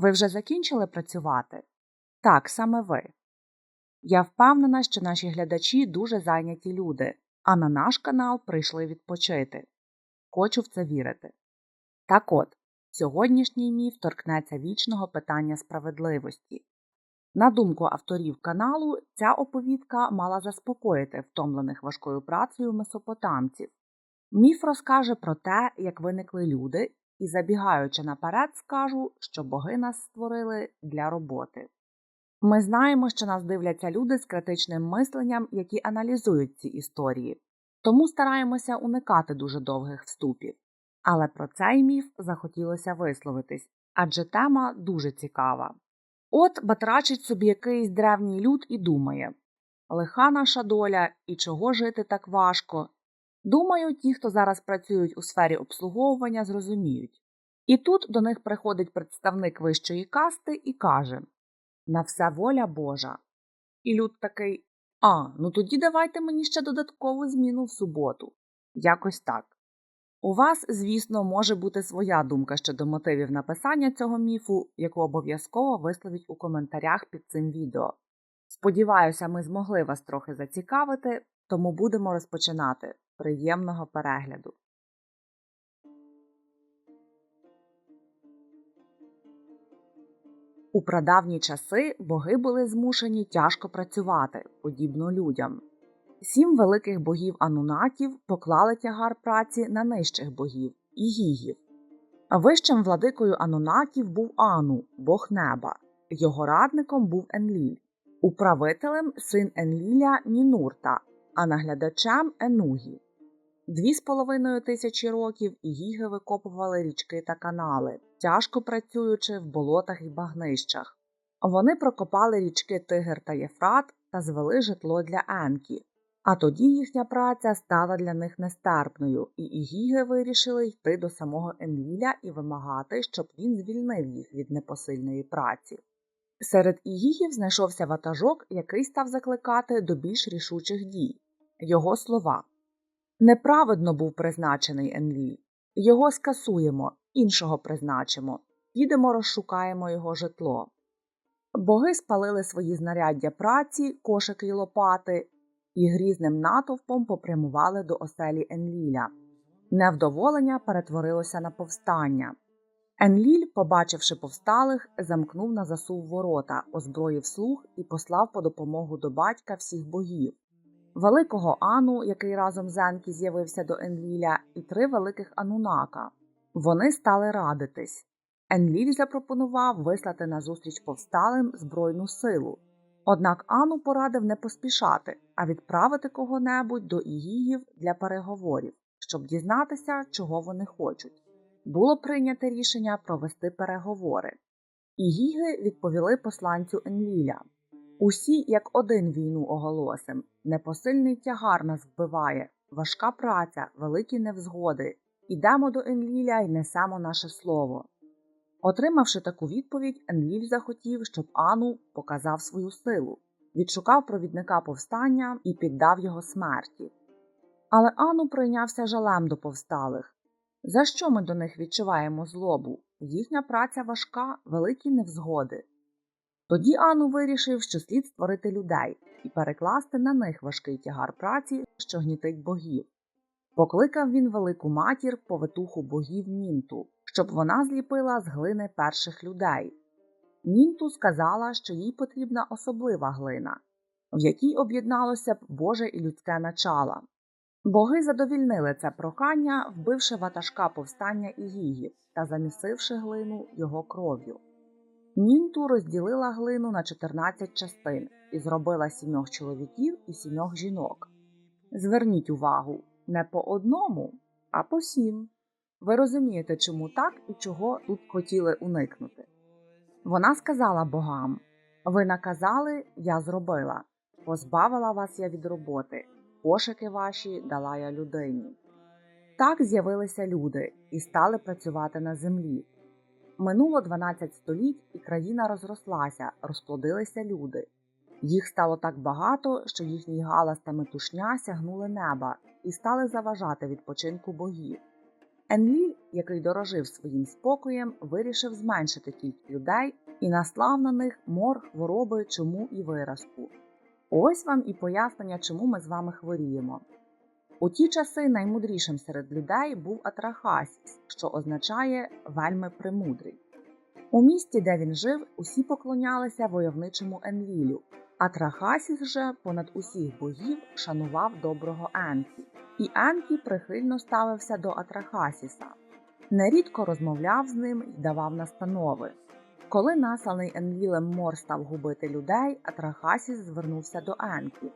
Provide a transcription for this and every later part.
Ви вже закінчили працювати? Так, саме ви. Я впевнена, що наші глядачі дуже зайняті люди, а на наш канал прийшли відпочити. Хочу в це вірити. Так от, сьогоднішній міф торкнеться вічного питання справедливості. На думку авторів каналу, ця оповідка мала заспокоїти втомлених важкою працею месопотамців. Міф розкаже про те, як виникли люди, і, забігаючи наперед, скажу, що боги нас створили для роботи. Ми знаємо, що нас дивляться люди з критичним мисленням, які аналізують ці історії, тому стараємося уникати дуже довгих вступів. Але про цей міф захотілося висловитись, адже тема дуже цікава. От батрачить собі якийсь древній люд і думає лиха наша доля і чого жити так важко. Думаю, ті, хто зараз працюють у сфері обслуговування, зрозуміють. І тут до них приходить представник вищої касти і каже На все воля Божа. І люд такий А, ну тоді давайте мені ще додаткову зміну в суботу. Якось так. У вас, звісно, може бути своя думка щодо мотивів написання цього міфу, яку обов'язково висловіть у коментарях під цим відео. Сподіваюся, ми змогли вас трохи зацікавити, тому будемо розпочинати. Приємного перегляду! У прадавні часи боги були змушені тяжко працювати, подібно людям. Сім великих богів анунаків поклали тягар праці на нижчих богів ігігів. Вищим владикою анунаків був Ану, бог неба, його радником був Енліль, управителем син Енліля Нінурта, а наглядачем Енугі. Дві з половиною тисячі років ігіги викопували річки та канали, тяжко працюючи в болотах і багнищах. Вони прокопали річки Тигр та Єфрат та звели житло для Енкі. А тоді їхня праця стала для них нестерпною, і ігіги вирішили йти до самого Енліля і вимагати, щоб він звільнив їх від непосильної праці. Серед ігігів знайшовся ватажок, який став закликати до більш рішучих дій. Його слова Неправедно був призначений Енліль. Його скасуємо, іншого призначимо, підемо розшукаємо його житло. Боги спалили свої знаряддя праці, кошики й лопати, і грізним натовпом попрямували до оселі Енліля. Невдоволення перетворилося на повстання. Енліль, побачивши повсталих, замкнув на засув ворота, озброїв слуг і послав по допомогу до батька всіх богів великого Ану, який разом з Енкі з'явився до Енліля, і три великих Анунака. Вони стали радитись. Енліль запропонував вислати назустріч повсталим збройну силу. Однак Ану порадив не поспішати, а відправити кого-небудь до Ігіїв для переговорів, щоб дізнатися, чого вони хочуть. Було прийнято рішення провести переговори. Ігіги відповіли посланцю Енліля Усі, як один війну оголосим, непосильний тягар нас вбиває, важка праця, великі невзгоди. Ідемо до Енліля і несемо наше слово. Отримавши таку відповідь, Енліль захотів, щоб Ану показав свою силу, відшукав провідника повстання і піддав його смерті. Але Ану прийнявся жалем до повсталих. За що ми до них відчуваємо злобу? Їхня праця важка, великі невзгоди. Тоді Ану вирішив, що слід створити людей і перекласти на них важкий тягар праці, що гнітить богів. Покликав він велику матір повитуху богів Нінту, щоб вона зліпила з глини перших людей. Нінту сказала, що їй потрібна особлива глина, в якій об'єдналося б Боже і людське начало. Боги задовільнили це прохання, вбивши ватажка повстання Ігігів та замісивши глину його кров'ю. Нінту розділила глину на 14 частин і зробила сімьох чоловіків і сімьох жінок. Зверніть увагу, не по одному, а по сім. Ви розумієте, чому так і чого тут хотіли уникнути. Вона сказала богам ви наказали, я зробила, позбавила вас я від роботи, пошуки ваші дала я людині. Так з'явилися люди і стали працювати на землі. Минуло 12 століть, і країна розрослася, розплодилися люди. Їх стало так багато, що їхній галас та метушня сягнули неба і стали заважати відпочинку богів. Енліль, який дорожив своїм спокоєм, вирішив зменшити кількість людей і наслав на них мор, хвороби, чуму і виразку. Ось вам і пояснення, чому ми з вами хворіємо. У ті часи наймудрішим серед людей був Атрахасіс, що означає вельми премудрий. У місті, де він жив, усі поклонялися войовничому Енлілю. Атрахасіс же понад усіх богів шанував доброго Енкі, і Енкі прихильно ставився до Атрахасіса. Нерідко розмовляв з ним і давав настанови. Коли насланий Енлілем Мор став губити людей, Атрахасіс звернувся до Енкі.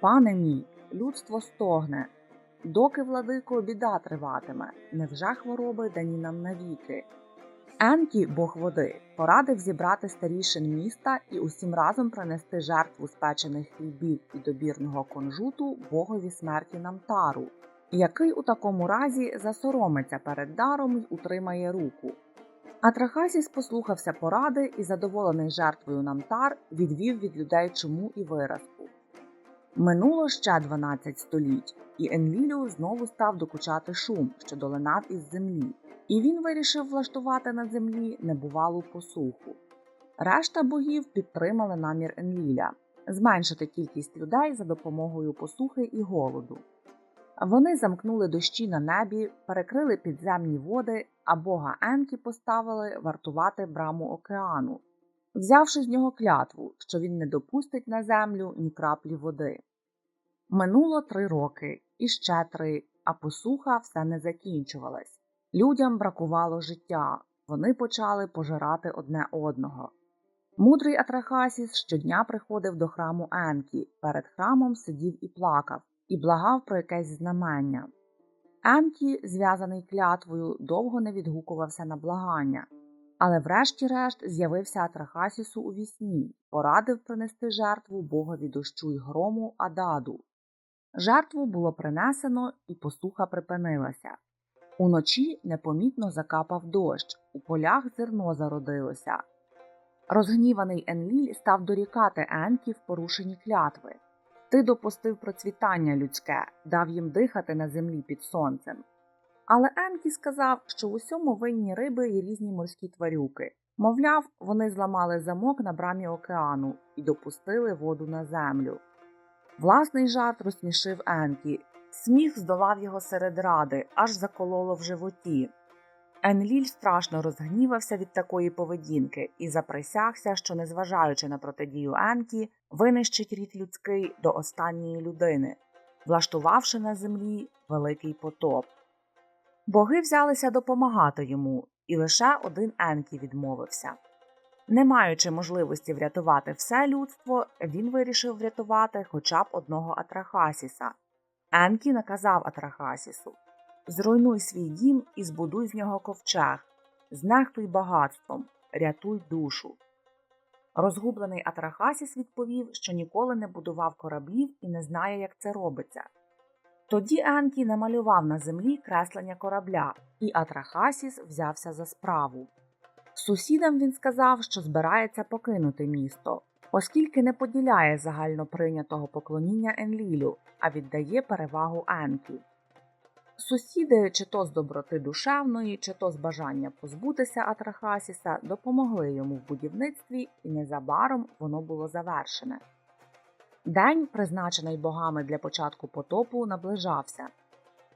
Пане мій, людство стогне. Доки владико біда триватиме, невже хвороби дані нам навіки? Енкі, бог води, порадив зібрати старішин міста і усім разом принести жертву спечених хлібів і добірного конжуту богові смерті Намтару, який у такому разі засоромиться перед даром й утримає руку. Атрахасіс послухався поради і, задоволений жертвою Намтар, відвів від людей чуму і виразку. Минуло ще 12 століть, і Енлілю знову став докучати шум, що долинав із землі, і він вирішив влаштувати на землі небувалу посуху. Решта богів підтримали намір Енліля зменшити кількість людей за допомогою посухи і голоду. Вони замкнули дощі на небі, перекрили підземні води, а бога Енкі поставили вартувати браму океану, взявши з нього клятву, що він не допустить на землю ні краплі води. Минуло три роки, і ще три, а посуха все не закінчувалась. Людям бракувало життя, вони почали пожирати одне одного. Мудрий Атрахасіс щодня приходив до храму Енкі, перед храмом сидів і плакав, і благав про якесь знамення. Енкі, зв'язаний клятвою, довго не відгукувався на благання, але врешті-решт з'явився Атрахасісу у вісні, порадив принести жертву богові дощу й грому Ададу. Жертву було принесено, і посуха припинилася. Уночі непомітно закапав дощ, у полях зерно зародилося. Розгніваний Енліль став дорікати Енкі в порушенні клятви. Ти допустив процвітання людське, дав їм дихати на землі під сонцем. Але Енкі сказав, що в усьому винні риби і різні морські тварюки. Мовляв, вони зламали замок на брамі океану і допустили воду на землю. Власний жарт розсмішив Енкі. Сміх здолав його серед ради, аж закололо в животі. Енліль страшно розгнівався від такої поведінки і заприсягся, що, незважаючи на протидію Енкі, винищить рід людський до останньої людини, влаштувавши на землі великий потоп. Боги взялися допомагати йому, і лише один Енкі відмовився. Не маючи можливості врятувати все людство, він вирішив врятувати хоча б одного Атрахасіса. Енкі наказав Атрахасісу Зруйнуй свій дім і збудуй з нього ковчег, знехтуй багатством, рятуй душу. Розгублений Атрахасіс відповів, що ніколи не будував кораблів і не знає, як це робиться. Тоді Енкі намалював на землі креслення корабля, і Атрахасіс взявся за справу. Сусідам він сказав, що збирається покинути місто, оскільки не поділяє загально прийнятого поклоніння Енлілю, а віддає перевагу Енкі. Сусіди, чи то з доброти душевної, чи то з бажання позбутися Атрахасіса, допомогли йому в будівництві, і незабаром воно було завершене. День, призначений богами для початку потопу, наближався.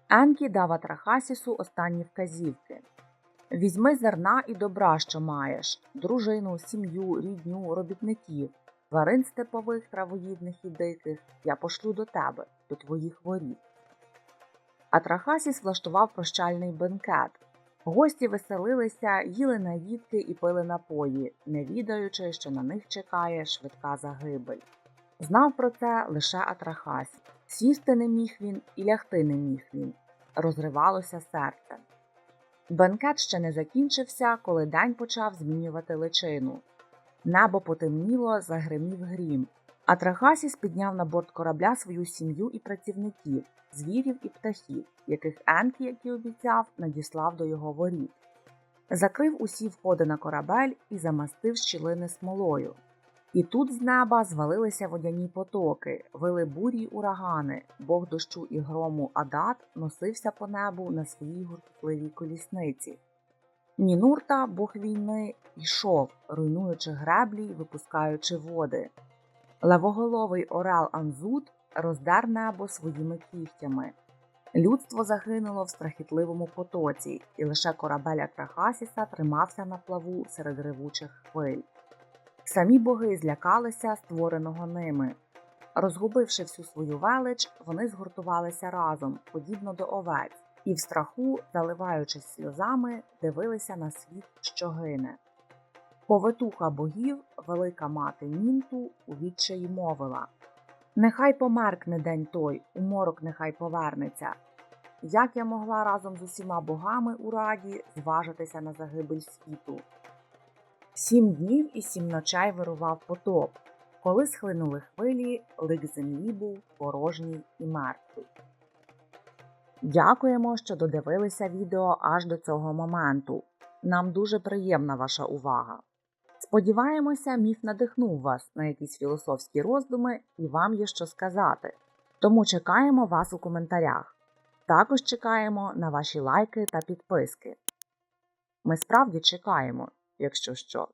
Енкі дав Атрахасісу останні вказівки. Візьми зерна і добра, що маєш, дружину, сім'ю, рідню, робітників, тварин степових, травоїдних і диких, я пошлю до тебе, до твоїх воріт. Атрахасіс влаштував прощальний бенкет. Гості веселилися, їли наїдки і пили напої, не відаючи, що на них чекає швидка загибель. Знав про це лише Атрахасіс. Сісти не міг він і лягти не міг він. Розривалося серце. Бенкет ще не закінчився, коли день почав змінювати личину. Небо потемніло, загримів грім. Атрахасіс підняв на борт корабля свою сім'ю і працівників, звірів і птахів, яких Енкі, як і обіцяв, надіслав до його воріт. Закрив усі входи на корабель і замастив щілини смолою. І тут з неба звалилися водяні потоки, вили бурі й урагани, бог дощу і грому Адат носився по небу на своїй гуркотливій колісниці. Нінурта, бог війни, йшов, руйнуючи греблі й випускаючи води. Левоголовий орел Анзут роздер небо своїми кігтями. Людство загинуло в страхітливому потоці, і лише корабель Атрахасіса тримався на плаву серед ревучих хвиль. Самі боги злякалися створеного ними. Розгубивши всю свою велич, вони згуртувалися разом, подібно до овець, і в страху, заливаючись сльозами, дивилися на світ, що гине. Повитуха богів, велика мати Нінту, у відчаї мовила Нехай померкне день той, у морок нехай повернеться. Як я могла разом з усіма богами у раді зважитися на загибель світу? Сім днів і сім ночей вирував потоп. Коли схлинули хвилі, лик землі був порожній і мертвий. Дякуємо, що додивилися відео аж до цього моменту. Нам дуже приємна ваша увага. Сподіваємося, міф надихнув вас на якісь філософські роздуми і вам є що сказати. Тому чекаємо вас у коментарях. Також чекаємо на ваші лайки та підписки. Ми справді чекаємо, якщо що.